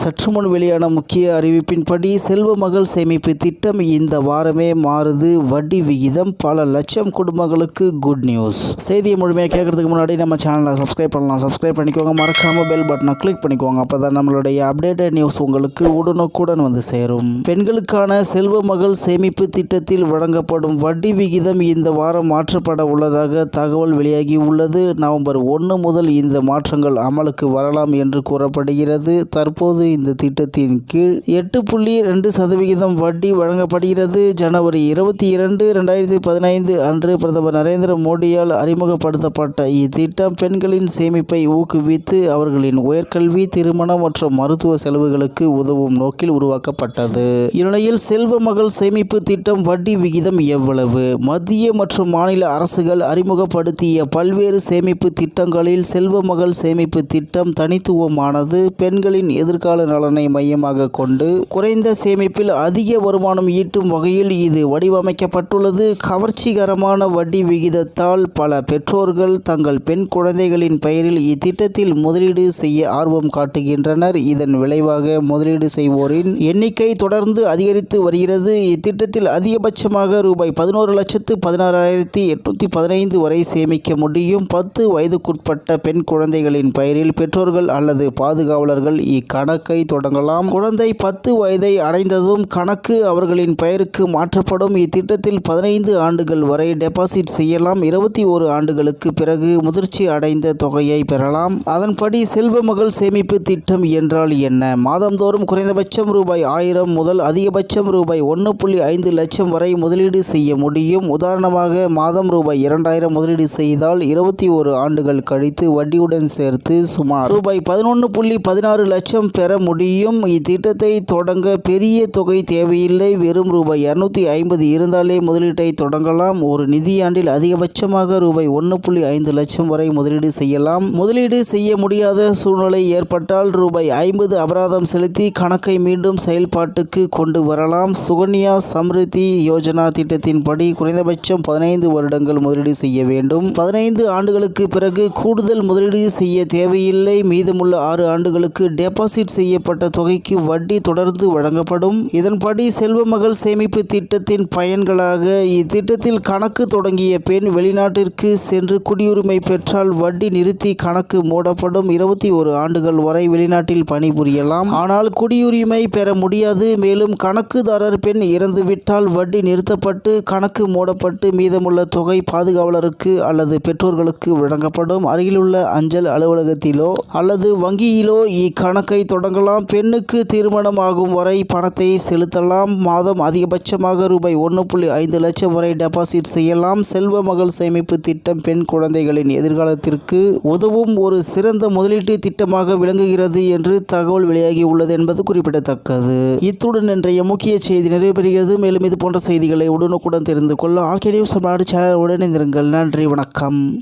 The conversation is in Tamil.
சற்று முன் வெளியான முக்கிய அறிவிப்பின்படி செல்வ மகள் சேமிப்பு திட்டம் இந்த வாரமே மாறுது. வட்டி விகிதம் பல லட்சம் குடும்பங்களுக்கு குட் நியூஸ் செய்தியை முழுமையாக கேட்கறதுக்கு முன்னாடி நம்ம சேனலை சப்ஸ்கிரைப் பண்ணலாம். சப்ஸ்கிரைப் பண்ணிக்கோங்க. மறக்காம பெல் பட்டனை கிளிக் பண்ணிக்கோங்க. அப்பதான் நம்மளுடைய அப்டேட்டட் நியூஸ் உங்களுக்கு உடனுக்குடன் வந்து சேரும். பெண்களுக்கான செல்வ மகள் சேமிப்பு திட்டத்தில் வழங்கப்படும் வட்டி விகிதம் இந்த வாரம் மாற்றப்பட உள்ளதாக தகவல் வெளியாகி உள்ளது. நவம்பர் ஒன்று முதல் இந்த மாற்றங்கள் அமலுக்கு வரலாம் என்று கூறப்படுகிறது. தற்போது இந்த திட்டத்தின் கீழ் எட்டு புள்ளி ரெண்டு சதவிகிதம் வட்டி வழங்கப்படுகிறது. ஜனவரி இருபத்தி இரண்டு ரெண்டாயிரத்தி பதினைந்து அன்று பிரதமர் நரேந்திர மோடியால் அறிமுகப்படுத்தப்பட்ட இத்திட்டம் பெண்களின் சேமிப்பை ஊக்குவித்து அவர்களின் உயர்கல்வி திருமணம் மற்றும் மருத்துவ செலவுகளுக்கு உதவும் நோக்கில் உருவாக்கப்பட்டது. இந்நிலையில் செல்வ மகள் சேமிப்பு திட்டம் வட்டி விகிதம் எவ்வளவு? மத்திய மற்றும் மாநில அரசுகள் அறிமுகப்படுத்திய பல்வேறு சேமிப்பு திட்டங்களில் செல்வ மகள் சேமிப்பு திட்டம் தனித்துவமானது. பெண்களின் எதிர்கால நலனை மையமாக கொண்டு குறைந்த சேமிப்பில் அதிக வருமானம் ஈட்டும் வகையில் இது வடிவமைக்கப்பட்டுள்ளது. கவர்ச்சிகரமான வட்டி விகிதத்தால் பல பெற்றோர்கள் தங்கள் பெண் குழந்தைகளின் பெயரில் இத்திட்டத்தில் முதலீடு செய்ய ஆர்வம் காட்டுகின்றனர். இதன் விளைவாக முதலீடு செய்வோரின் எண்ணிக்கை தொடர்ந்து அதிகரித்து வருகிறது. இத்திட்டத்தில் அதிகபட்சமாக ரூபாய் பதினோரு லட்சத்து பதினாறாயிரத்தி எட்நூத்தி பதினைந்து வரை சேமிக்க முடியும். பத்து வயதுக்குட்பட்ட பெண் குழந்தைகளின் பெயரில் பெற்றோர்கள் அல்லது பாதுகாவலர்கள் இக்கணக்கு தொடங்கலாம். குழந்தை பத்து வயதை அடைந்ததும் கணக்கு அவர்களின் பெயருக்கு மாற்றப்படும். இத்திட்டத்தில் பதினைந்து ஆண்டுகள் வரை டெபாசிட் செய்யலாம். இருபத்தி ஒரு ஆண்டுகளுக்கு பிறகு முதிர்ச்சி அடைந்த தொகையை பெறலாம். அதன்படி செல்வ மகள் சேமிப்பு திட்டம் என்றால் என்ன? மாதந்தோறும் குறைந்தபட்சம் ரூபாய் ஆயிரம் முதல் அதிகபட்சம் ரூபாய் ஒன்று புள்ளி ஐந்து லட்சம் வரை முதலீடு செய்ய முடியும். உதாரணமாக மாதம் ரூபாய் இரண்டாயிரம் முதலீடு செய்தால் இருபத்தி ஒரு ஆண்டுகள் கழித்து வட்டியுடன் சேர்த்து சுமார் ரூபாய் பதினொன்று புள்ளி பதினாறு லட்சம் பெற முடியும். இத்திட்டத்தை தொடங்க பெரிய தொகை தேவையில்லை. வெறும் ரூபாய் இரநூத்தி ஐம்பது இருந்தாலே முதலீட்டை தொடங்கலாம். ஒரு நிதியாண்டில் அதிகபட்சமாக ரூபாய் ஒன்று புள்ளி ஐந்து லட்சம் வரை முதலீடு செய்யலாம். முதலீடு செய்ய முடியாத சூழ்நிலை ஏற்பட்டால் ரூபாய் ஐம்பது அபராதம் செலுத்தி கணக்கை மீண்டும் செயல்பாட்டுக்கு கொண்டு வரலாம். சுகன்யா சம்ருதி யோஜனா திட்டத்தின்படி குறைந்தபட்சம் பதினைந்து வருடங்கள் முதலீடு செய்ய வேண்டும். பதினைந்து ஆண்டுகளுக்கு பிறகு கூடுதல் முதலீடு செய்ய தேவையில்லை. மீதமுள்ள ஆறு ஆண்டுகளுக்கு டெபாசிட் செய்ய செய்யப்பட்ட தொகைக்கு வட்டி தொடர்ந்து வழங்கப்படும். இதன்படி செல்வமகள் சேமிப்பு திட்டத்தின் பயன்களாக இத்திட்டத்தில் கணக்கு தொடங்கிய பெண் வெளிநாட்டிற்கு சென்று குடியுரிமை பெற்றால் வட்டி நிறுத்தி கணக்கு மூடப்படும். இருபத்தி ஒரு ஆண்டுகள் வரை வெளிநாட்டில் பணிபுரியலாம். ஆனால் குடியுரிமை பெற முடியாது. மேலும் கணக்குதாரர் பெண் இறந்துவிட்டால் வட்டி நிறுத்தப்பட்டு கணக்கு மூடப்பட்டு மீதமுள்ள தொகை பாதுகாவலருக்கு அல்லது பெற்றோர்களுக்கு வழங்கப்படும். அருகிலுள்ள அஞ்சல் அலுவலகத்திலோ அல்லது வங்கியிலோ இக்கணக்கை தொடங்கலாம் பெண்ணுக்கு திருமணம் ஆகும் வரை பணத்தை செலுத்தலாம். மாதம் அதிகபட்சமாக ரூபாய் ஒன்று புள்ளி ஐந்து லட்சம் வரை டெபாசிட் செய்யலாம். செல்வ மகள் சேமிப்பு திட்டம் பெண் குழந்தைகளின் எதிர்காலத்திற்கு உதவும். ஒரு சிறந்த முதலீட்டு திட்டமாக விளங்குகிறது என்று தகவல் வெளியாகி உள்ளது என்பது குறிப்பிடத்தக்கது. இத்துடன் இன்றைய முக்கிய செய்தி நிறைவேறுகிறது மேலும் இது போன்ற செய்திகளை உடனுக்குடன் தெரிந்து கொள்ள ஆர்கே நியூஸ் நாடு சேனல் உடனிருங்கள் நன்றி வணக்கம்.